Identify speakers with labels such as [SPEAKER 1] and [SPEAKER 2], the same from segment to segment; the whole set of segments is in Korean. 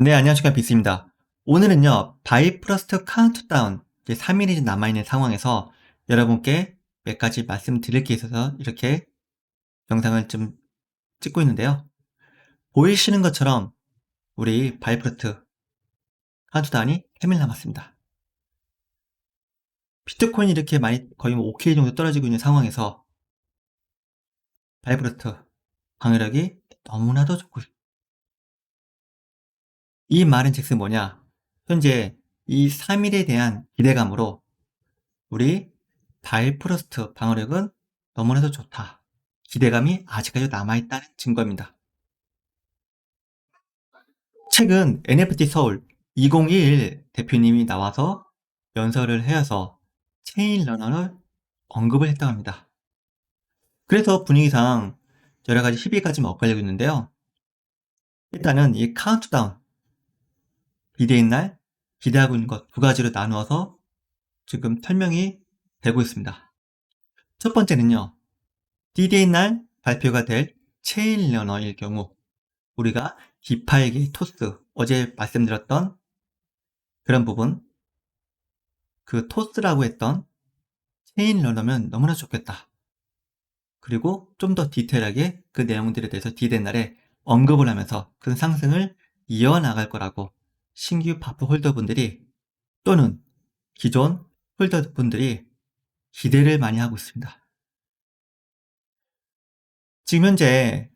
[SPEAKER 1] 네, 안녕하십니까. 비스입니다. 오늘은요, 바이프러스트 카운트다운 3일이 남아있는 상황에서 여러분께 몇 가지 말씀드릴 게 있어서 이렇게 영상을 좀 찍고 있는데요. 보이시는 것처럼 우리 바이프러스트 카운트다운이 3일 남았습니다. 비트코인이 이렇게 많이 거의 5K 정도 떨어지고 있는 상황에서 바이프러스트 방어력이 너무나도 좋고 이 말은 즉슨 뭐냐? 현재 이 3일에 대한 기대감으로 우리 바이프러스트 방어력은 너무나도 좋다. 기대감이 아직까지 남아있다는 증거입니다. 최근 NFT 서울 2021 대표님이 나와서 연설을 해서 체인 러너를 언급을 했다고 합니다. 그래서 분위기상 여러 가지 희비가 좀 엇갈리고 있는데요. 일단은 이 카운트다운 비대인 날 기대하고 있는 것 두 가지로 나누어서 지금 설명이 되고 있습니다. 첫 번째는요. D-Day인 날 발표가 될 체인 러너일 경우 우리가 디파이기 토스 어제 말씀드렸던 그런 부분 그 토스라고 했던 체인 러너면 너무나 좋겠다. 그리고 좀 더 디테일하게 그 내용들에 대해서 디데이 날에 언급을 하면서 큰 상승을 이어나갈 거라고 신규 바프 홀더분들이 또는 기존 홀더분들이 기대를 많이 하고 있습니다. 지금 현재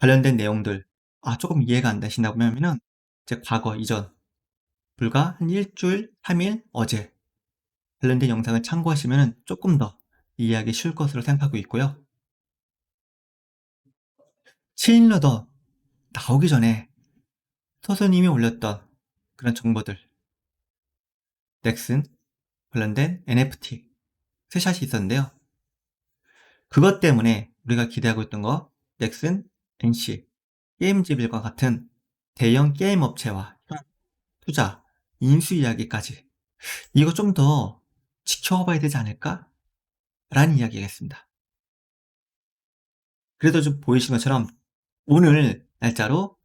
[SPEAKER 1] 관련된 내용들 아 조금 이해가 안 되신다고 하면은 제 과거 이전 불과 한 일주일, 3일, 어제 관련된 영상을 참고하시면 조금 더 이해하기 쉬울 것으로 생각하고 있고요. 체인러더 나오기 전에 서수님이 올렸던 그런 정보들 넥슨 관련된 NFT 스샷이 있었는데요. 그것 때문에 우리가 기대하고 있던 거 넥슨, NC, 게임즈빌과 같은 대형 게임 업체와 투자, 인수 이야기까지 이거 좀 더 지켜봐야 되지 않을까? 라는 이야기겠습니다. 그래도 좀 보이시는 것처럼 오늘 날짜로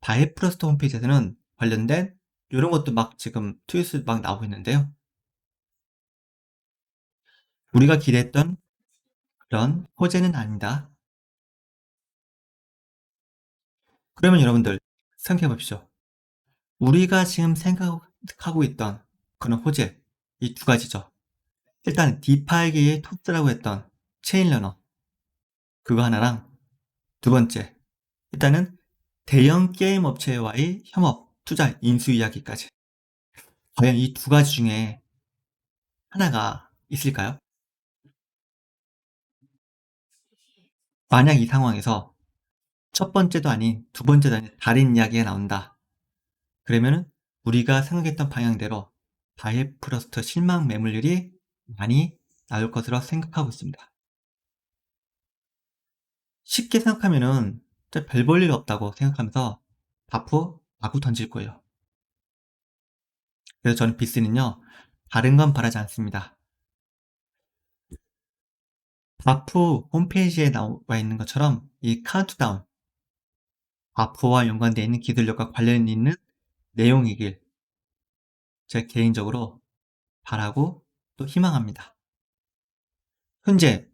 [SPEAKER 1] 바이프러스트 홈페이지에서는 관련된 이런 것도 막 지금 트윗을 막 나오고 있는데요. 우리가 기대했던 그런 호재는 아니다. 그러면 여러분들 생각해 봅시오. 우리가 지금 생각하고 있던 그런 호재 이 두 가지죠. 일단 디파이계의 토스라고 했던 체인 러너 그거 하나랑 두 번째 일단은 대형 게임 업체와의 협업, 투자, 인수 이야기까지. 과연 이 두 가지 중에 하나가 있을까요? 만약 이 상황에서 첫 번째도 아닌 두 번째도 아닌 다른 이야기가 나온다. 그러면은 우리가 생각했던 방향대로 바이프러스트 실망 매물률이 많이 나올 것으로 생각하고 있습니다. 쉽게 생각하면은 별 볼 일 없다고 생각하면서 바프 마구 던질 거예요. 그래서 저는 비스는요, 다른 건 바라지 않습니다. 바프 홈페이지에 나와 있는 것처럼 이 카운트다운, 바프와 연관되어 있는 기술력과 관련 있는 내용이길 제 개인적으로 바라고 또 희망합니다. 현재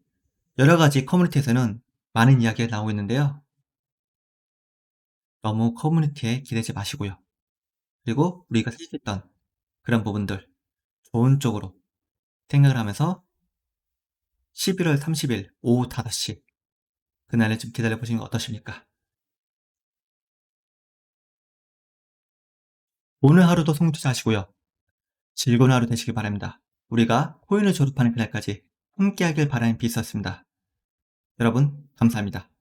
[SPEAKER 1] 여러 가지 커뮤니티에서는 많은 이야기가 나오고 있는데요. 너무 커뮤니티에 기대지 마시고요. 그리고 우리가 생각했던 그런 부분들 좋은 쪽으로 생각을 하면서 11월 30일 오후 5시 그날을 좀 기다려 보시는 거 어떠십니까? 오늘 하루도 성투자하시고요. 즐거운 하루 되시길 바랍니다. 우리가 코인을 졸업하는 그날까지 함께하길 바라는 비스였습니다. 여러분 감사합니다.